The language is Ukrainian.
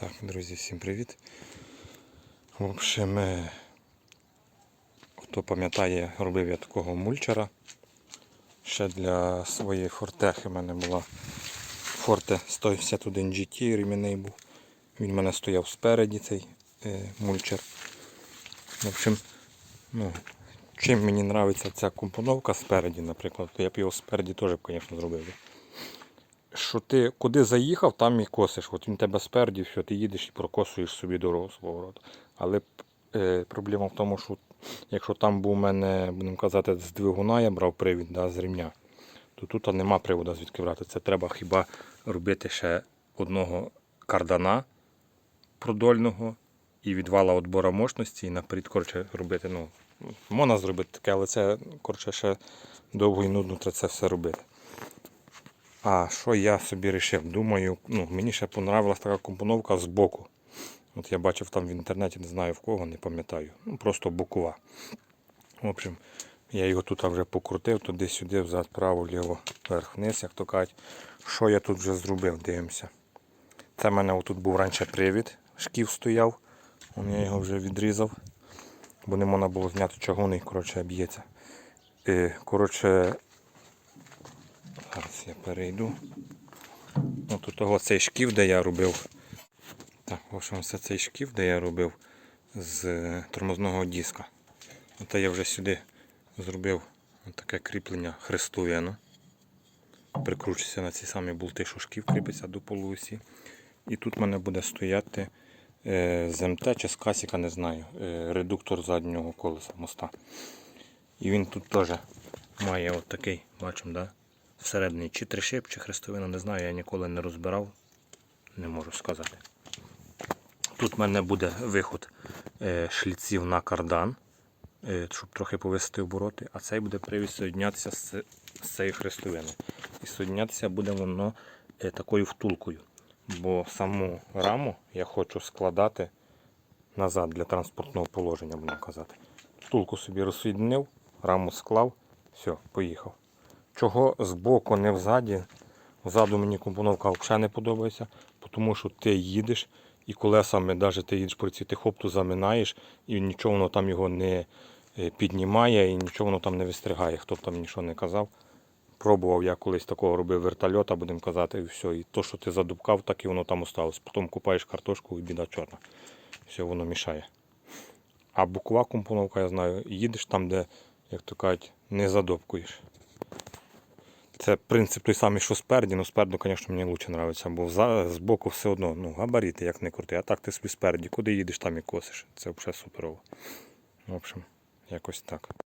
Так, друзі, всім привіт. В общем, е, хто пам'ятає, робив я такого мульчера. Ще для своєї фортехи в мене була Forte 151 GT ремінний був. Він в мене стояв спереді, цей е, мульчер. В общем, ну, чим мені подобається ця компоновка спереді, наприклад, то я б його спереді теж, звісно, зробив. Що ти куди заїхав, там і косиш. От він тебе спереді, все, ти їдеш і прокосуєш собі дорогу свого роду. Але е, проблема в тому, що якщо там був у мене, будемо казати, з двигуна я брав привід да, з ремня, то тут нема приводу звідки брати. Це треба хіба робити ще одного кардана продольного і відвала отбора мощності, і наперед коротше, робити. Ну, можна зробити таке, але це коротше, ще довго і нудно треба це все робити. А що я собі вирішив? Думаю, ну, мені ще понравилась така компоновка з боку. От я бачив там в інтернеті, не знаю в кого, не пам'ятаю. Ну, просто бокова. В общем, я його тут вже покрутив, туди-сюди, взад, право, ліво, вверх, вниз, як то кажуть. Що я тут вже зробив, дивимося. Це в мене отут був раніше привід, шків стояв. Вон я його вже відрізав, бо не можна було зняти чагуни, коротше, б'ється. Коротше, Зараз я перейду. От тут того цей шків, де я робив. Так, в общем, це цей шків, де я робив з тормозного диска. От я вже сюди зробив таке кріплення хрестовину. Прикручується на ці самі болти, що шків кріпиться до полуосі. І тут в мене буде стояти е, з МТ чи з касіка, не знаю, е, редуктор заднього колеса моста. І він тут теж має от такий, бачимо, да? Всередині чи тришип, чи хрестовину, не знаю, я ніколи не розбирав, не можу сказати. Тут в мене буде виход е, шліців на кардан, е, щоб трохи повисити обороти, а цей буде привід соєднятися з, цією хрестовиною. І соєднятися буде воно е, такою втулкою. Бо саму раму я хочу складати назад для транспортного положення, будемо казати. Втулку собі розсоєднив, раму склав, все, поїхав. Чого збоку, не взаді. Ззаду мені компоновка взагалі не подобається, тому що ти їдеш і колесами, навіть ти їдеш по ці ти хопту заминаєш, і нічого воно там його не е, піднімає і нічого воно там не вистригає, хто б там нічого не казав. Пробував я колись такого робив вертольота, будемо казати, і все. І то, що ти задубкав, так і воно там осталось. Потім купаєш картошку і біда чорна. Все воно мішає. А буква компоновка, я знаю, їдеш там, де, як то кажуть, не задобкуєш. Це принцип той самий, що спереді, але спереду, звісно, мені краще подобається, бо з боку все одно ну, габаріти, як не крути. А так ти собі спереді, куди їдеш, там і косиш. Це взагалі суперово. В общем, якось так.